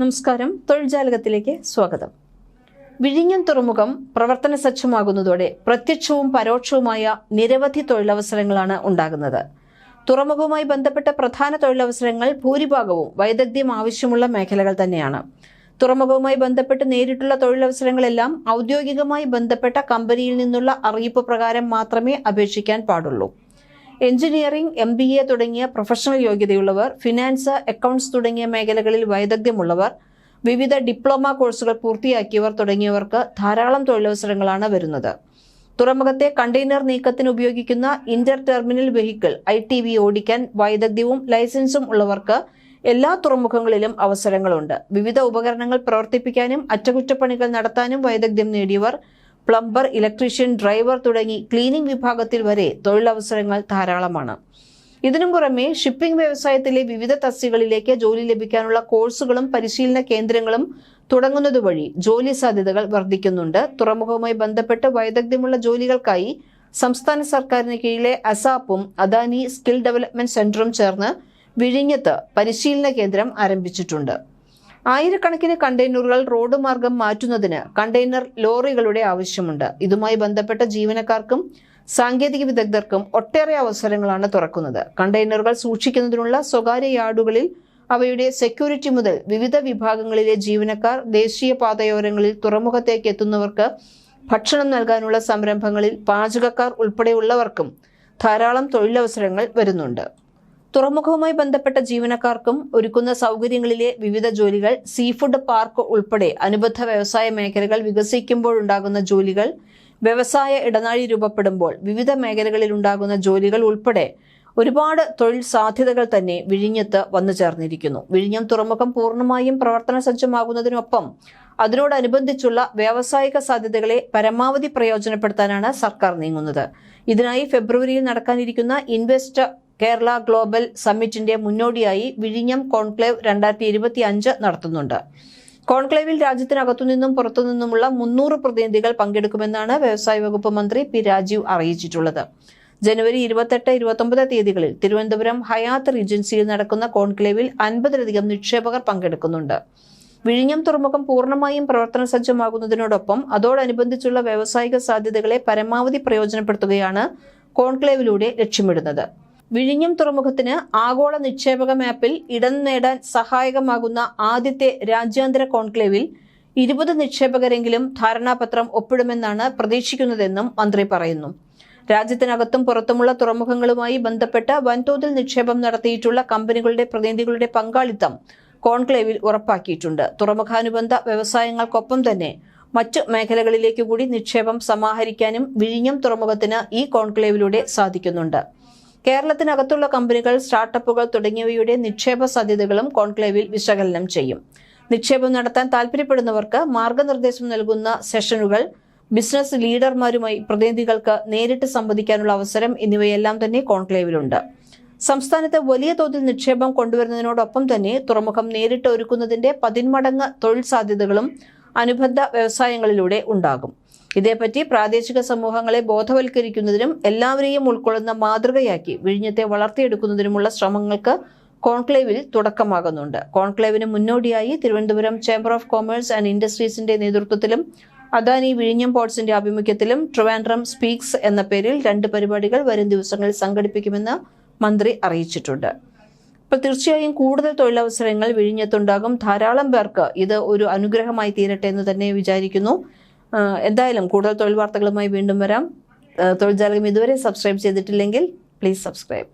നമസ്കാരം. തൊഴിൽ ജാലകത്തിലേക്ക് സ്വാഗതം. വിഴിഞ്ഞം തുറമുഖം പ്രവർത്തന സജ്ജമാകുന്നതോടെ പ്രത്യക്ഷവും പരോക്ഷവുമായ നിരവധി തൊഴിലവസരങ്ങളാണ് ഉണ്ടാകുന്നത്. തുറമുഖവുമായി ബന്ധപ്പെട്ട പ്രധാന തൊഴിലവസരങ്ങൾ ഭൂരിഭാഗവും വൈദഗ്ധ്യം ആവശ്യമുള്ള മേഖലകൾ തന്നെയാണ്. തുറമുഖവുമായി ബന്ധപ്പെട്ട് നേരിട്ടുള്ള തൊഴിലവസരങ്ങളെല്ലാം ഔദ്യോഗികമായി ബന്ധപ്പെട്ട കമ്പനിയിൽ നിന്നുള്ള അറിയിപ്പ് പ്രകാരം മാത്രമേ അപേക്ഷിക്കാൻ പാടുള്ളൂ. എഞ്ചിനീയറിംഗ് എം ബി എ തുടങ്ങിയ പ്രൊഫഷണൽ യോഗ്യതയുള്ളവർ ഫിനാൻസ് അക്കൗണ്ട്സ് തുടങ്ങിയ മേഖലകളിൽ വൈദഗ്ധ്യമുള്ളവർ വിവിധ ഡിപ്ലോമ കോഴ്സുകൾ പൂർത്തിയാക്കിയവർ തുടങ്ങിയവർക്ക് ധാരാളം തൊഴിലവസരങ്ങളാണ് വരുന്നത്. തുറമുഖത്തെ കണ്ടെയ്നർ നീക്കത്തിന് ഉപയോഗിക്കുന്ന inter terminal vehicle I T V ഓടിക്കാൻ വൈദഗ്ധ്യവും ലൈസൻസും ഉള്ളവർക്ക് എല്ലാ തുറമുഖങ്ങളിലും അവസരങ്ങളുണ്ട്. വിവിധ ഉപകരണങ്ങൾ പ്രവർത്തിപ്പിക്കാനും അറ്റകുറ്റപ്പണികൾ നടത്താനും വൈദഗ്ധ്യം നേടിയവർ പ്ലംബർ ഇലക്ട്രീഷ്യൻ ഡ്രൈവർ തുടങ്ങി ക്ലീനിംഗ് വിഭാഗത്തിൽ വരെ തൊഴിലവസരങ്ങൾ ധാരാളമാണ്. ഇതിനും പുറമെ ഷിപ്പിംഗ് വ്യവസായത്തിലെ വിവിധ തസ്തികളിലേക്ക് ജോലി ലഭിക്കാനുള്ള കോഴ്സുകളും പരിശീലന കേന്ദ്രങ്ങളും തുടങ്ങുന്നത് വഴി ജോലി സാധ്യതകൾ വർദ്ധിക്കുന്നുണ്ട്. തുറമുഖവുമായി ബന്ധപ്പെട്ട് വൈദഗ്ധ്യമുള്ള ജോലികൾക്കായി സംസ്ഥാന സർക്കാരിന് കീഴിലെ അസാപ്പും അദാനി സ്കിൽ ഡെവലപ്മെന്റ് സെന്ററും ചേർന്ന് വിഴിഞ്ഞത്ത് പരിശീലന കേന്ദ്രം ആരംഭിച്ചിട്ടുണ്ട്. ആയിരക്കണക്കിന് കണ്ടെയ്നറുകൾ റോഡ് മാർഗം മാറ്റുന്നതിന് കണ്ടെയ്നർ ലോറികളുടെ ആവശ്യമുണ്ട്. ഇതുമായി ബന്ധപ്പെട്ട ജീവനക്കാർക്കും സാങ്കേതിക വിദഗ്ധർക്കും ഒട്ടേറെ അവസരങ്ങളാണ് തുറക്കുന്നത്. കണ്ടെയ്നറുകൾ സൂക്ഷിക്കുന്നതിനുള്ള സ്വകാര്യ യാർഡുകളിൽ അവയുടെ സെക്യൂരിറ്റി മുതൽ വിവിധ വിഭാഗങ്ങളിലെ ജീവനക്കാർ ദേശീയ പാതയോരങ്ങളിൽ തുറമുഖത്തേക്ക് എത്തുന്നവർക്ക് ഭക്ഷണം നൽകാനുള്ള സംരംഭങ്ങളിൽ പാചകക്കാർ ഉൾപ്പെടെയുള്ളവർക്കും ധാരാളം തൊഴിലവസരങ്ങൾ വരുന്നുണ്ട്. തുറമുഖവുമായി ബന്ധപ്പെട്ട ജീവനക്കാർക്കും ഒരുക്കുന്ന സൗകര്യങ്ങളിലെ വിവിധ ജോലികൾ സീഫുഡ് പാർക്ക് ഉൾപ്പെടെ അനുബന്ധ വ്യവസായ മേഖലകൾ വികസിക്കുമ്പോഴുണ്ടാകുന്ന ജോലികൾ വ്യവസായ ഇടനാഴി രൂപപ്പെടുമ്പോൾ വിവിധ മേഖലകളിൽ ഉണ്ടാകുന്ന ജോലികൾ ഉൾപ്പെടെ ഒരുപാട് തൊഴിൽ സാധ്യതകൾ തന്നെ വിഴിഞ്ഞത്ത് വന്നു ചേർന്നിരിക്കുന്നു. വിഴിഞ്ഞം തുറമുഖം പൂർണമായും പ്രവർത്തന സജ്ജമാകുന്നതിനൊപ്പം അതിനോടനുബന്ധിച്ചുള്ള വ്യാവസായിക സാധ്യതകളെ പരമാവധി പ്രയോജനപ്പെടുത്താനാണ് സർക്കാർ നീങ്ങുന്നത്. ഇതിനായി ഫെബ്രുവരിയിൽ നടക്കാനിരിക്കുന്ന ഇൻവെസ്റ്റ് കേരള ഗ്ലോബൽ സമ്മിറ്റിന്റെ മുന്നോടിയായി വിഴിഞ്ഞം കോൺക്ലേവ് രണ്ടായിരത്തി ഇരുപത്തി അഞ്ച് നടത്തുന്നുണ്ട്. കോൺക്ലേവിൽ രാജ്യത്തിനകത്തുനിന്നും പുറത്തുനിന്നുമുള്ള മുന്നൂറ് പ്രതിനിധികൾ പങ്കെടുക്കുമെന്നാണ് വ്യവസായ വകുപ്പ് മന്ത്രി പി രാജീവ് അറിയിച്ചിട്ടുള്ളത്. ജനുവരി ഇരുപത്തെട്ട് ഇരുപത്തൊമ്പത് തീയതികളിൽ തിരുവനന്തപുരം ഹയാത്ത് റീജൻസിയിൽ നടക്കുന്ന കോൺക്ലേവിൽ അൻപതിലധികം നിക്ഷേപകർ പങ്കെടുക്കുന്നുണ്ട്. വിഴിഞ്ഞം തുറമുഖം പൂർണമായും പ്രവർത്തന സജ്ജമാകുന്നതിനോടൊപ്പം അതോടനുബന്ധിച്ചുള്ള വ്യാവസായിക സാധ്യതകളെ പരമാവധി പ്രയോജനപ്പെടുത്തുകയാണ് കോൺക്ലേവിലൂടെ ലക്ഷ്യമിടുന്നത്. വിഴിഞ്ഞം തുറമുഖത്തിന് ആഗോള നിക്ഷേപക മാപ്പിൽ ഇടം നേടാൻ സഹായകമാകുന്ന ആദ്യത്തെ രാജ്യാന്തര കോൺക്ലേവിൽ ഇരുപത് നിക്ഷേപകരെങ്കിലും ധാരണാപത്രം ഒപ്പിടുമെന്നാണ് പ്രതീക്ഷിക്കുന്നതെന്നും മന്ത്രി പറയുന്നു. രാജ്യത്തിനകത്തും പുറത്തുമുള്ള തുറമുഖങ്ങളുമായി ബന്ധപ്പെട്ട വൻതോതിൽ നിക്ഷേപം നടത്തിയിട്ടുള്ള കമ്പനികളുടെ പ്രതിനിധികളുടെ പങ്കാളിത്തം കോൺക്ലേവിൽ ഉറപ്പാക്കിയിട്ടുണ്ട്. തുറമുഖാനുബന്ധ വ്യവസായങ്ങൾക്കൊപ്പം തന്നെ മറ്റു മേഖലകളിലേക്ക് കൂടി നിക്ഷേപം സമാഹരിക്കാനും വിഴിഞ്ഞം തുറമുഖത്തിന് ഈ കോൺക്ലേവിലൂടെ സാധിക്കുന്നുണ്ട്. കേരളത്തിനകത്തുള്ള കമ്പനികൾ സ്റ്റാർട്ടപ്പുകൾ തുടങ്ങിയവയുടെ നിക്ഷേപ സാധ്യതകളും കോൺക്ലേവിൽ വിശകലനം ചെയ്യും. നിക്ഷേപം നടത്താൻ താൽപര്യപ്പെടുന്നവർക്ക് മാർഗനിർദ്ദേശം നൽകുന്ന സെഷനുകൾ ബിസിനസ് ലീഡർമാരുമായി പ്രതിനിധികൾക്ക് നേരിട്ട് സംവദിക്കാനുള്ള അവസരം എന്നിവയെല്ലാം തന്നെ കോൺക്ലേവിലുണ്ട്. സംസ്ഥാനത്ത് വലിയ തോതിൽ നിക്ഷേപം കൊണ്ടുവരുന്നതിനോടൊപ്പം തന്നെ തുറമുഖം നേരിട്ട് ഒരുക്കുന്നതിന്റെ പതിന്മടങ്ങ് തൊഴിൽ സാധ്യതകളും അനുബന്ധ വ്യവസായങ്ങളിലൂടെ ഉണ്ടാകും. ഇതേപ്പറ്റി പ്രാദേശിക സമൂഹങ്ങളെ ബോധവൽക്കരിക്കുന്നതിനും എല്ലാവരെയും ഉൾക്കൊള്ളുന്ന മാതൃകയാക്കി വിഴിഞ്ഞത്തെ വളർത്തിയെടുക്കുന്നതിനുമുള്ള ശ്രമങ്ങൾക്ക് കോൺക്ലേവിൽ തുടക്കമാകുന്നുണ്ട്. കോൺക്ലേവിന് മുന്നോടിയായി Thiruvananthapuram Chamber of Commerce and ഇൻഡസ്ട്രീസിന്റെ നേതൃത്വത്തിലും അദാനി വിഴിഞ്ഞം പോർട്സിന്റെ ആഭിമുഖ്യത്തിലും ട്രിവാൻഡ്രം സ്പീക്സ് എന്ന പേരിൽ രണ്ട് പരിപാടികൾ വരും ദിവസങ്ങളിൽ സംഘടിപ്പിക്കുമെന്ന് മന്ത്രി അറിയിച്ചിട്ടുണ്ട്. അപ്പോൾ തീർച്ചയായും കൂടുതൽ തൊഴിലവസരങ്ങൾ വിഴിഞ്ഞത്തുണ്ടാകും. ധാരാളം പേർക്ക് ഇത് ഒരു അനുഗ്രഹമായി തീരട്ടെ എന്ന് തന്നെ വിചാരിക്കുന്നു. എന്തായാലും കൂടുതൽ തൊഴിൽ വാർത്തകളുമായി വീണ്ടും വരാം. തൊഴിൽ ജാലകം ഇതുവരെ സബ്സ്ക്രൈബ് ചെയ്തിട്ടില്ലെങ്കിൽ പ്ലീസ് സബ്സ്ക്രൈബ്.